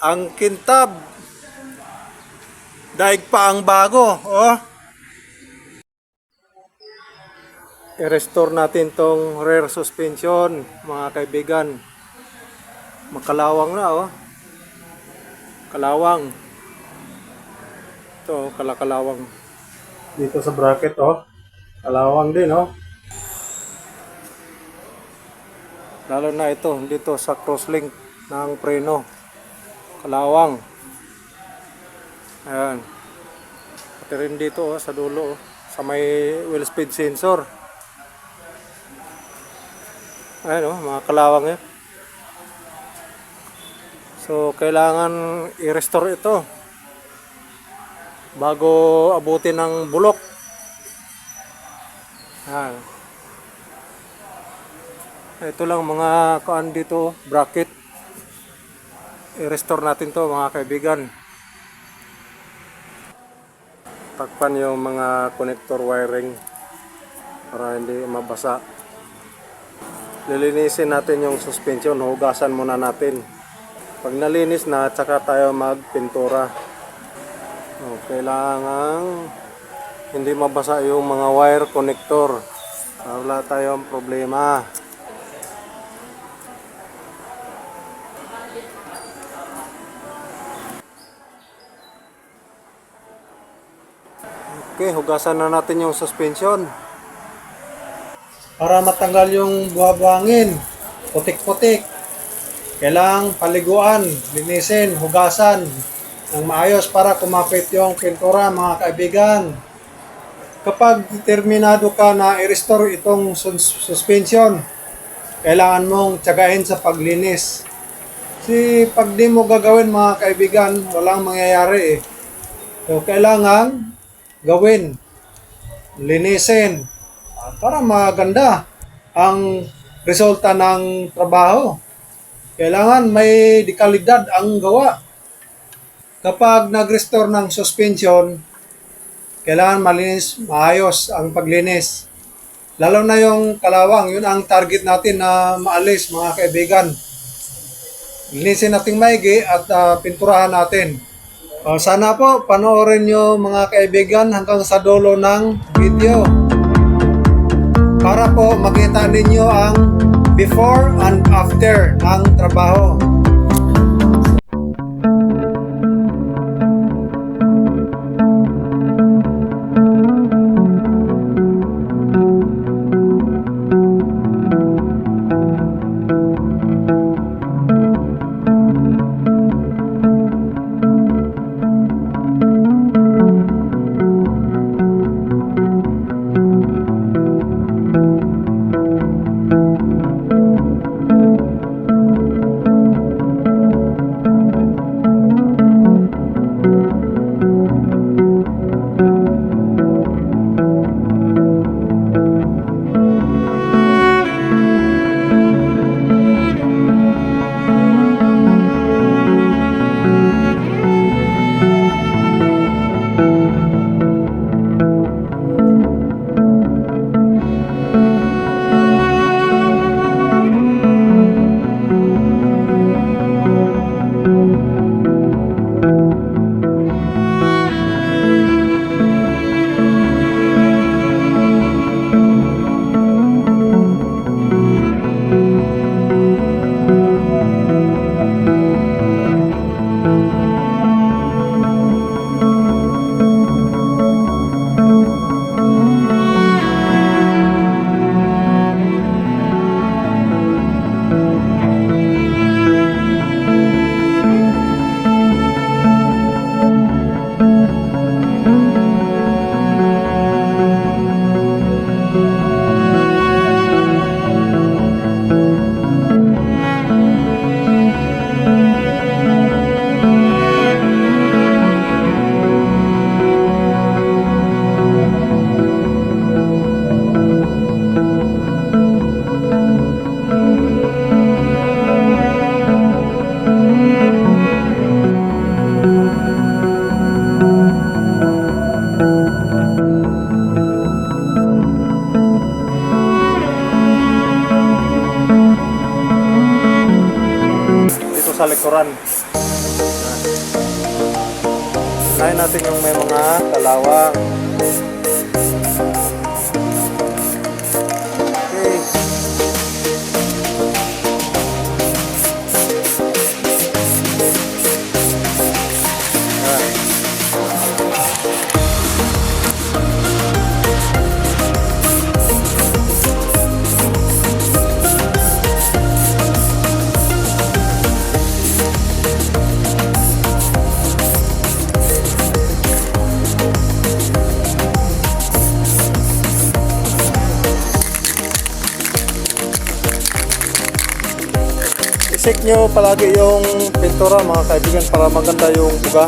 ang kintab. Daig pa ang bago, oh. I-restore natin tong rear suspension, mga kaibigan. Makalawang na, oh. Kalawang. Ito, kalakalawang. Dito sa bracket, oh. Kalawang din, oh. Lalo na ito, dito sa crosslink ng preno. Kalawang. Ayan. Pati rin dito, oh, sa dulo, oh. Sa may wheel speed sensor. Ayan, oh, mga kalawang yan. So, kailangan i-restore ito bago abutin ng bulok. Ayan. Ito lang mga kaan dito, bracket. I-restore natin to mga kaibigan. Takpan yung mga connector wiring para hindi mabasa. Lilinisin natin yung suspension, hugasan muna natin. Pag nalinis na, tsaka tayo magpintura. O, kailangan hindi mabasa yung mga wire connector. Para wala tayong problema. Okay, hugasan na natin yung suspension. Para matanggal yung buhabangin, putik-putik. Kailangang paliguan, linisin, hugasan ng maayos para kumapit yung pintura mga kaibigan. Kapag determinado ka na i-restore itong sus- suspension, kailangan mong tsagain sa paglinis. Si pag di mo gagawin mga kaibigan, walang mangyayari eh. So, kailangan gawin, linisin, para maganda ang resulta ng trabaho. Kailangan may dekalidad ang gawa. Kapag nag-restore ng suspension, kailangan malinis, maayos ang paglinis. Lalo na yung kalawang, yun ang target natin na maalis mga kaibigan. Linisin natin maigi at ah, pinturahan natin. Oh, sana po panoorin nyo mga kaibigan hanggang sa dulo ng video. Para po makita ninyo ang before and after ng trabaho. Likuran. Unahin natin yung may mga kalawang. Isik nyo palagi yung pintura mga kaibigan para maganda yung buga.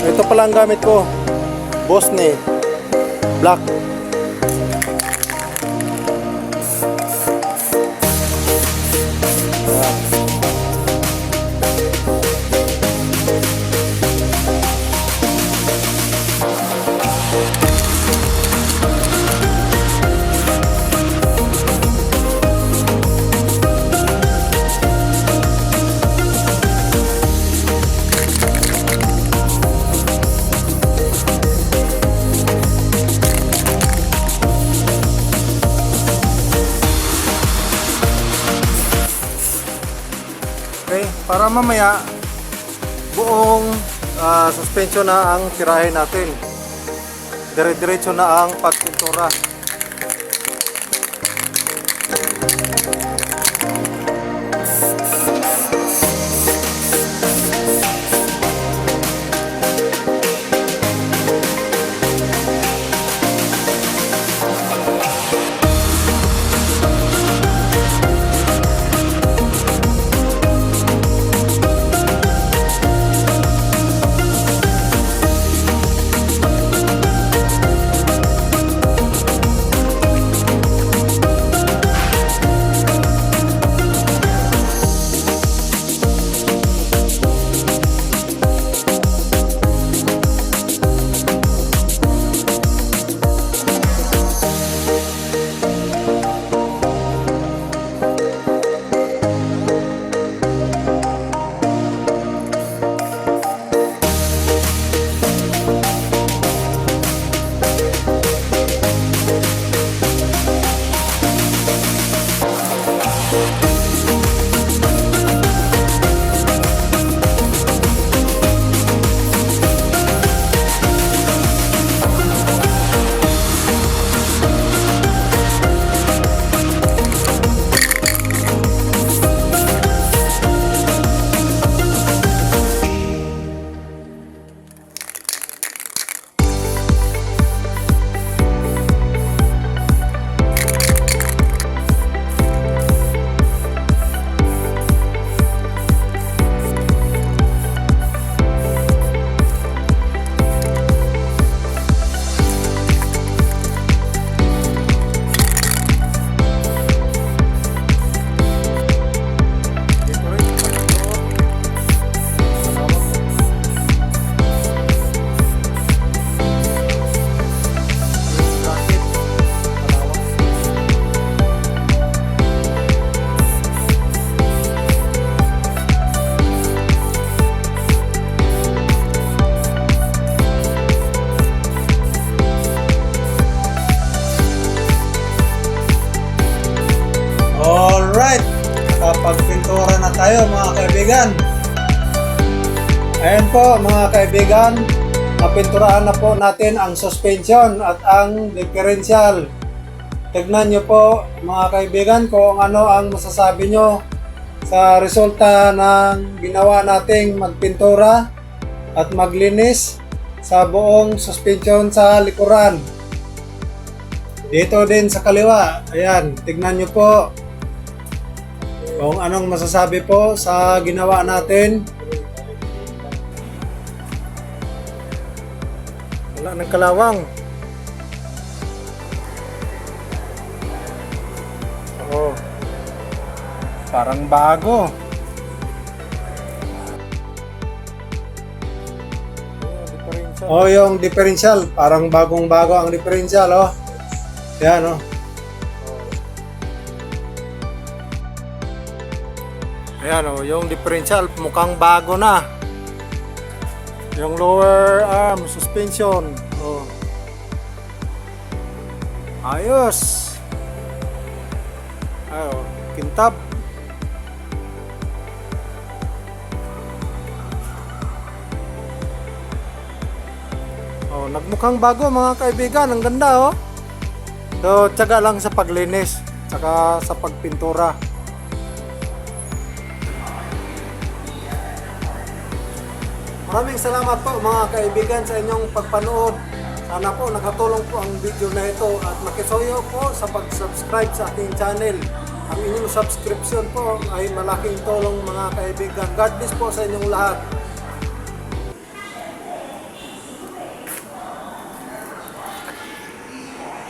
Ito pala ang gamit ko. Bosne. Black. Okay, para mamaya buong ah, suspension na ang tirahin natin. Dire-diretso na ang pagpintura. Tayo mga kaibigan. Ayan po mga kaibigan, napinturahan na po natin ang suspension at ang differential. Tignan nyo po mga kaibigan kung ano ang masasabi nyo sa resulta ng ginawa nating magpintura at maglinis sa buong suspension sa likuran. Dito din sa kaliwa, ayan, tignan nyo po kung anong masasabi po sa ginawa natin. Wala ng kalawang. Oh. Parang bago. Oh, yung differential, parang bagong-bago ang differential, oh. Yan, oh. Ayan o, yung differential mukhang bago na. Yung lower arm suspension. Oh. Ayos. Ayo, kintab. Oh, nagmukhang bago mga kaibigan. Ang ganda oh. So, tiyaga lang sa paglinis, tsaka sa pagpintura. Maraming salamat po mga kaibigan sa inyong pagpanood. Sana po nakatulong po ang video na ito at makisuyo po sa pag-subscribe sa aking channel. Ang inyong subscription po ay malaking tulong mga kaibigan. God bless po sa inyong lahat.